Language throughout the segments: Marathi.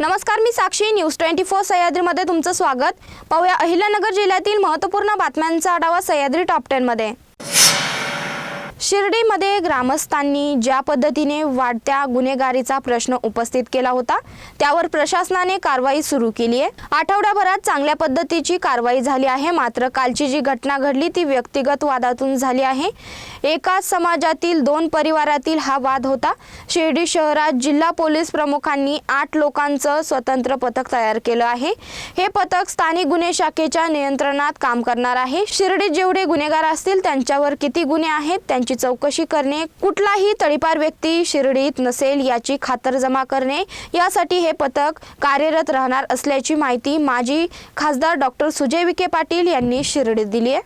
नमस्कार मी साक्षी. न्यूज ट्वेंटी फोर सह्याद्रीमध्ये तुमचं स्वागत. पाहूया अहिल्यानगर जिल्ह्यातील महत्त्वपूर्ण बातम्यांचा आढावा सह्याद्री टॉप टेनमध्ये शिर्डीमध्ये ग्रामस्थांनी ज्या पद्धतीने वाढत्या गुन्हेगारीचा प्रश्न उपस्थित केला होता त्यावर प्रशासनाने कारवाई सुरू केली आहे. आठवड्याभरात चांगल्या पद्धतीची कारवाई झाली आहे. मात्र कालची जी घटना घडली ती व्यक्तिगत वादातून झाली आहे. एकाच समाजातील दोन परिवारातील हा वाद होता. शिर्डी शहरात जिल्हा पोलीस प्रमुखांनी आठ लोकांचं स्वतंत्र पथक तयार केलं आहे. हे पथक स्थानिक गुन्हे शाखेच्या नियंत्रणात काम करणार आहे. शिर्डीत जेवढे गुन्हेगार असतील त्यांच्यावर किती गुन्हे आहेत त्यांची चौकशी करणे कुठलाही तळीपार व्यक्ती शिर्डीत नसेल याची खातरजमा करणे यासाठी हे पथक कार्यरत राहणार असल्याची माहिती माजी खासदार डॉक्टर सुजय विखे पाटील यांनी शिर्डीत दिली आहे.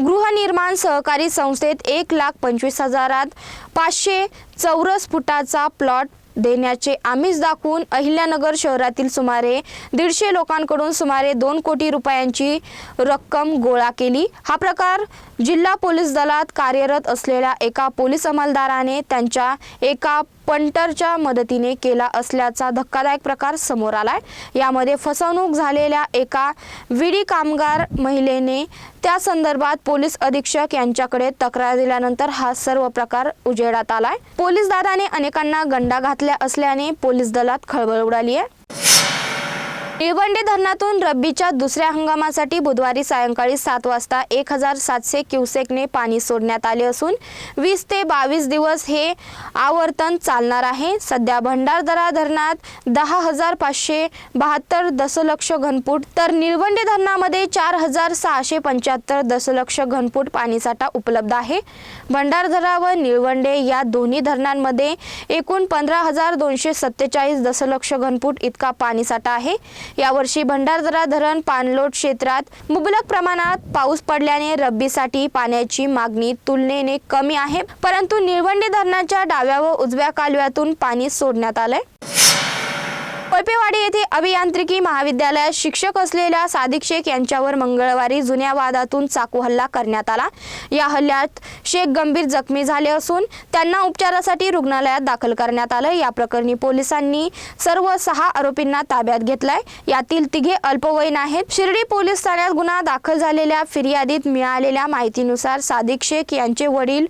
गृहनिर्माण सहकारी संस्थेत एक लाख पंचवीस हजारात पाचशे चौरस फुटाचा प्लॉट देण्याचे आमिष दाखवून अहिल्यानगर शहरातील सुमारे दीडशे लोकांकडून सुमारे दोन कोटी रुपयांची रक्कम गोळा केली. हा प्रकार जिल्हा पोलीस दलात कार्यरत असलेल्या एका पोलीस अंमलदाराने त्यांच्या एका पंटरच्या मदतीने केला असल्याचा धक्कादायक प्रकार समोर आलाय. यामध्ये फसवणूक झालेल्या एका विडी कामगार महिलेने त्या संदर्भात पोलीस अधीक्षक यांच्याकडे तक्रार दिल्यानंतर हा सर्व प्रकार उजेडात आलाय. पोलीस दादाने अनेकांना गंडा घातल्या असल्याने पोलीस दलात खळबळ उडाली आहे निळवंडे धरणातून रब्बीच्या दुसऱ्या हंगामासाठी बुधवारी सायंकाळी सात वाजता एक हजार सातशे क्युसेकने पाणी सोडण्यात आले असून वीस ते बावीस दिवस हे आवर्तन चालणार आहे. सध्या भंडारदरा धरणात दहा हजार पाचशे बहात्तर दशलक्ष घनफूट तर निळवंडे धरणामध्ये चार हजार सहाशे पंच्याहत्तर दशलक्ष घनफूट पाणीसाठा उपलब्ध आहे. भंडारदरा व निळवंडे या दोन्ही धरणांमध्ये एकूण पंधरा हजार दोनशे सत्तेचाळीस दशलक्ष घनफूट इतका पाणीसाठा आहे. यावर्षी भंडारदरा धरण पाणलोट क्षेत्रात मुबलक प्रमाणात पाऊस पडल्याने रब्बीसाठी पाण्याची मागणी तुलनेने कमी आहे. परंतु निळवंडे धरणाच्या डाव्या व उजव्या कालव्यातून पाणी सोडण्यात आलंय. पळपेवाडी येथे अभियांत्रिकी महाविद्यालयात शिक्षक असलेल्या सादिक शेख यांच्यावर मंगळवारी जुन्या वादातून चाकू हल्ला करण्यात आला. या हल्ल्यात शेख गंभीर जखमी झाले असून त्यांना उपचारासाठी रुग्णालयात दाखल करण्यात आलं. या प्रकरणी पोलिसांनी सर्व सहा आरोपींना ताब्यात घेतलाय. यातील तिघे अल्पवयीन आहेत. शिर्डी पोलीस ठाण्यात गुन्हा दाखल झालेल्या फिर्यादीत मिळालेल्या माहितीनुसार सादिक शेख यांचे वडील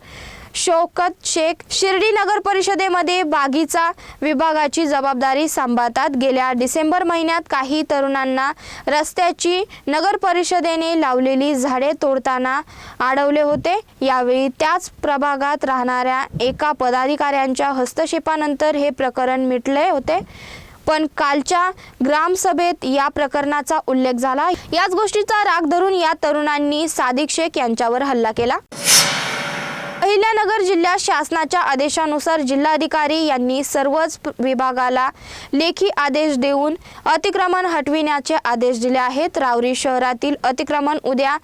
शौकत शेख शिर्डी नगर परिषदेमध्ये बागीचा विभागाची जबाबदारी सांभाळतात. गेल्या डिसेंबर महिन्यात काही तरुणांना रस्त्याची नगर परिषदेने लावलेली झाडे तोडताना अडवले होते. यावेळी त्याच प्रभागात राहणाऱ्या एका पदाधिकाऱ्यांच्या हस्तक्षेपानंतर हे प्रकरण मिटले होते. पण कालच्या ग्रामसभेत या प्रकरणाचा उल्लेख झाला. याच गोष्टीचा राग धरून या तरुणांनी सादिक शेख यांच्यावर हल्ला केला. अहिल्यानगर जिल्ह्यात शासनाच्या आदेशानुसार जिल्हाधिकारी यांनी सर्वच विभागाला लेखी आदेश देऊन अतिक्रमण हटविण्याचे आदेश दिले आहेत. रावरी शहरातील अतिक्रमण उद्या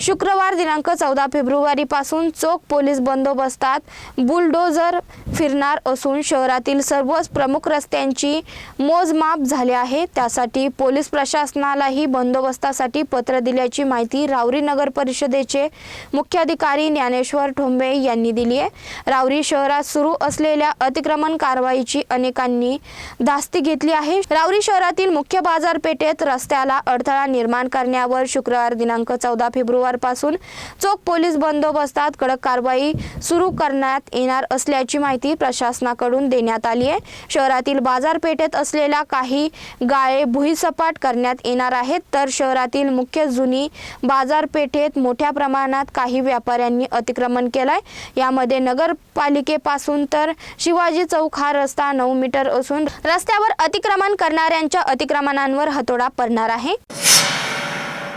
शुक्रवार दिनांक चौदा फेब्रुवारीपासून चोख पोलीस बंदोबस्तात बुलडोझर फिरणार असून शहरातील सर्वच प्रमुख रस्त्यांची मोजमाप झाली आहे. त्यासाठी पोलीस प्रशासनालाही बंदोबस्तासाठी पत्र दिल्याची माहिती रावरी नगर परिषदेचे मुख्याधिकारी ज्ञानेश्वर ठोंबे यांनी दिली आहे. रावरी शहरात सुरू असलेल्या अतिक्रमण कारवाईची अनेकांनी धास्ती घेतली आहे. रावरी शहरातील मुख्य बाजारपेठेत रस्त्याला अडथळा निर्माण करण्यावर शुक्रवार दिनांक चौदा फेब्रुवारपासून चोख पोलीस बंदोबस्तात कडक कारवाई सुरू करण्यात येणार असल्याची माहिती प्रशासनाकडून देण्यात आली आहे. शहरातील बाजारपेठेत असलेल्या काही गाळे भुईसपाट करण्यात येणार आहेत. तर शहरातील मुख्य जुनी बाजारपेठेत मोठ्या प्रमाणात काही व्यापाऱ्यांनी अतिक्रमण केलंय. यामध्ये नगरपालिकेपासून तर शिवाजी चौक हा रस्ता नऊ मीटर असून रस्त्यावर अतिक्रमण करणाऱ्यांच्या अतिक्रमणांवर हतोडा पडणार आहे.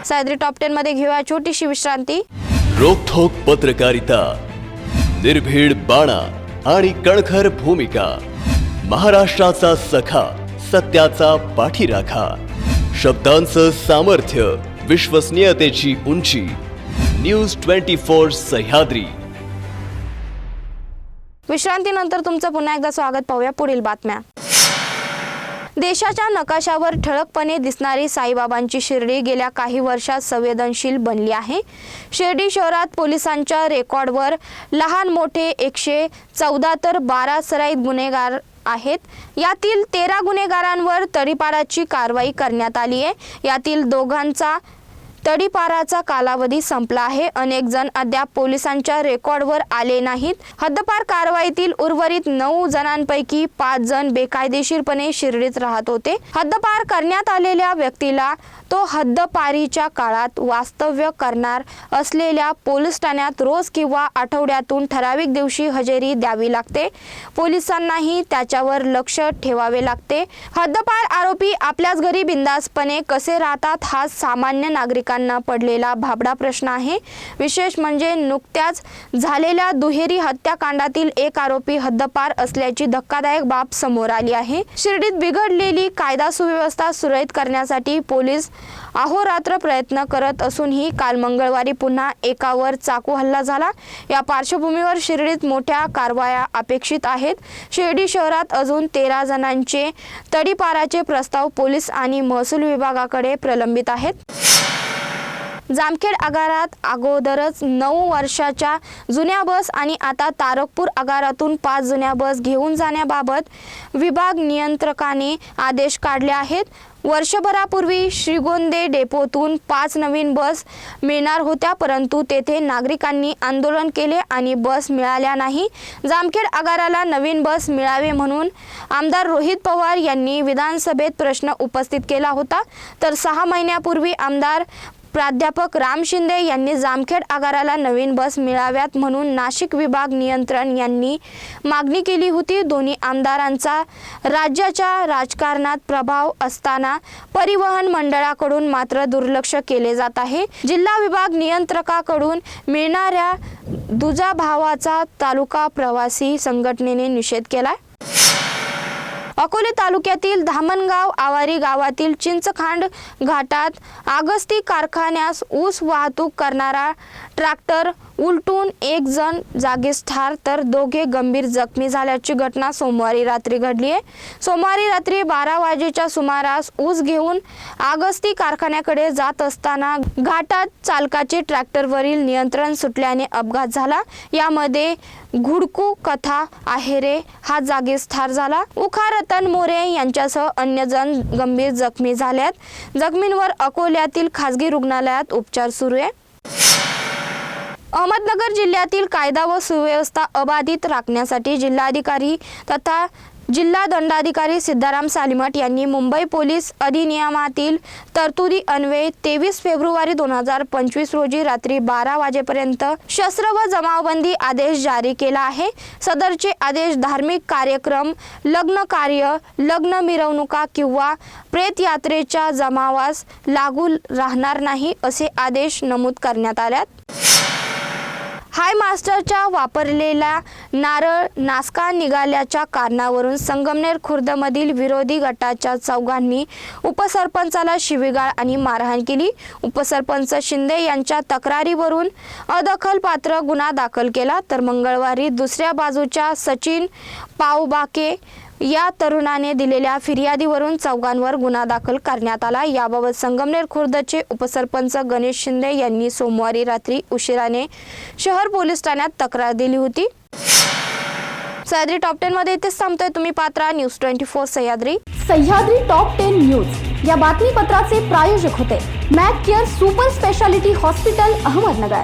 सायद्री टॉप टेन मध्ये घेऊया छोटीशी विश्रांती. रोखोक पत्रकारिता निर्भीड बाणा आणि कणखर भूमिका महाराष्ट्राचा सखा सत्याचा पाठीराखा शब्दांचं सामर्थ्य विश्वसनीयतेची उंची न्यूज ट्वेंटी फोर सह्याद्री. विश्रांतीनंतर तुमचं पुन्हा एकदा स्वागत पाहूया पुढील बातम्या. देशाच्या नकाशावर ठळकपणे दिसणारी साईबाबांची शिर्डी गेल्या काही वर्षात संवेदनशील बनली आहे. शिर्डी शहरात पोलिसांच्या रेकॉर्डवर लहान मोठे एकशे चौदा तर बारा सराईत गुन्हेगार आहेत. यातील तेरा गुन्हेगारांवर तडीपाराची कारवाई करण्यात आली आहे. यातील दोघांचा तडीपाराचा कालावधी संपला आहे. अनेक जण अद्याप पोलिसांच्या रेकॉर्डवर आले नाहीत. हद्दपार कारवाईतील उर्वरित नऊ जणांपैकी पाच जण बेकायदेशीरपणे शिर्डीत राहत होते. हद्दपार करण्यात आलेल्या व्यक्तीला तो हद्दपारीच्या काळात वास्तव्य करणार असलेल्या पोलीस ठाण्यात रोज किंवा आठवड्यातून ठराविक दिवशी हजेरी द्यावी लागते. पोलिसांनाही त्याच्यावर लक्ष ठेवावे लागते. हद्दपार आरोपी आपल्याच घरी बिंदासपणे कसे राहतात हा सामान्य नागरिक नागरिकांना पडलेला भाबडा प्रश्न आहे. विशेष म्हणजे नुकत्याच झालेल्या दुहेरी हत्याकांडातील एक आरोपी हद्दपार असल्याची धक्कादायक बाब समोर आली आहे. शिर्डीत बिघडलेली कायदा सुव्यवस्था सुरळीत करण्यासाठी पोलीस अहोरात्र प्रयत्न करत असूनही काल मंगळवारी पुन्हा एकावर चाकू हल्ला झाला. या पार्श्वभूमीवर शिर्डीत मोठ्या कारवाया अपेक्षित आहेत. शिर्डी शहरात अजून तेरा जणांचे तडीपाराचे प्रस्ताव पोलीस आणि महसूल विभागाकडे प्रलंबित आहेत. जामखेड आगारात अगोदरच नऊ वर्षाच्या जुन्या बस आणि आता तारकपूर आगारातून पाच जुन्या बस घेऊन जाण्याबाबत विभाग नियंत्रकाने आदेश काढले आहेत. वर्षभरापूर्वी श्रीगोंदे डेपोतून पाच नवीन बस मिळणार होत्या परंतु तेथे नागरिकांनी आंदोलन केले आणि बस मिळाल्या नाही. जामखेड आगाराला नवीन बस मिळावे म्हणून आमदार रोहित पवार यांनी विधानसभेत प्रश्न उपस्थित केला होता. तर सहा महिन्यापूर्वी आमदार प्राध्यापक राम शिंदे यांनी जामखेड आगाराला नवीन बस मिळाव्यात म्हणून नाशिक विभाग नियंत्रण यांनी मागणी केली होती. दोन्ही आमदारांचा राज्याच्या राजकारणात प्रभाव असताना परिवहन मंडळाकडून मात्र दुर्लक्ष केले जात आहे. जिल्हा विभाग नियंत्रकाकडून मिळणाऱ्या दुजाभावाचा तालुका प्रवासी संघटनेने निषेध केला अकोले तालुक्यातील धामणगाव आवारी गावातील चिंचखांड घाटात आगस्ती कारखान्यास ऊस वाहतूक करणारा ट्रॅक्टर उलटून एक जण जागीच ठार तर दोघे गंभीर जखमी झाल्याची घटना सोमवारी रात्री घडली आहे सोमवारी रात्री बारा वाजेच्या सुमारास ऊस घेऊन आगस्ती कारखान्याकडे जात असताना घाटात चालकाचे ट्रॅक्टरवरील नियंत्रण सुटल्याने अपघात झाला. यामध्ये घुडकू कथा आहेरे हा जागीच ठार झाला. उखा रतन मोरे यांच्यासह अन्य जण गंभीर जखमी झाल्यात. जखमींवर अकोल्यातील खासगी रुग्णालयात उपचार सुरू आहे. अहमदनगर जिल्ह्यातील कायदा व सुव्यवस्था अबाधित राखण्यासाठी जिल्हाधिकारी तथा जिल्हा दंडाधिकारी सिद्धाराम सालिमठ यांनी मुंबई पोलीस अधिनियमातील तरतुदी अन्वये तेवीस फेब्रुवारी दोन हजार पंचवीस रोजी रात्री बारा वाजेपर्यंत शस्त्र व जमावबंदी आदेश जारी केला आहे. सदरचे आदेश धार्मिक कार्यक्रम लग्न कार्य लग्न मिरवणुका किंवा प्रेतयात्रेच्या जमावास लागू राहणार नाही असे आदेश नमूद करण्यात आल्यात. हाय मास्टरच्या वापरलेला नारळ नासका निघाल्याच्या कारणावरून संगमनेर खुर्दमधील विरोधी गटाच्या चौघांनी उपसरपंचाला शिवीगाळ आणि मारहाण केली. उपसरपंच शिंदे यांच्या तक्रारीवरून अदखलपात्र गुन्हा दाखल केला. तर मंगळवारी दुसऱ्या बाजूच्या सचिन पावबाके या तरुणाने दिलेल्या फिर्यादीवरून चौघांवर गुन्हा दाखल करण्यात आला. याबाबत संगमनेर खुर्दचे उपसरपंच गणेश शिंदे यांनी सोमवारी रात्री उशिराने शहर पोलीस ठाण्यात तक्रार दिली होती. सह्याद्री टॉप टेन मध्ये इथेच थांबतोय तुम्ही Patra. News twenty four Sahyadri. Sahyadri top ten news. या बातमीपत्राचे प्रायोजक होते Mac Care super speciality hospital Ahmednagar.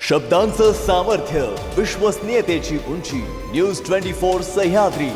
शब्दांचं सामर्थ्य विश्वसनीयतेची उंची. News twenty four Sahyadri.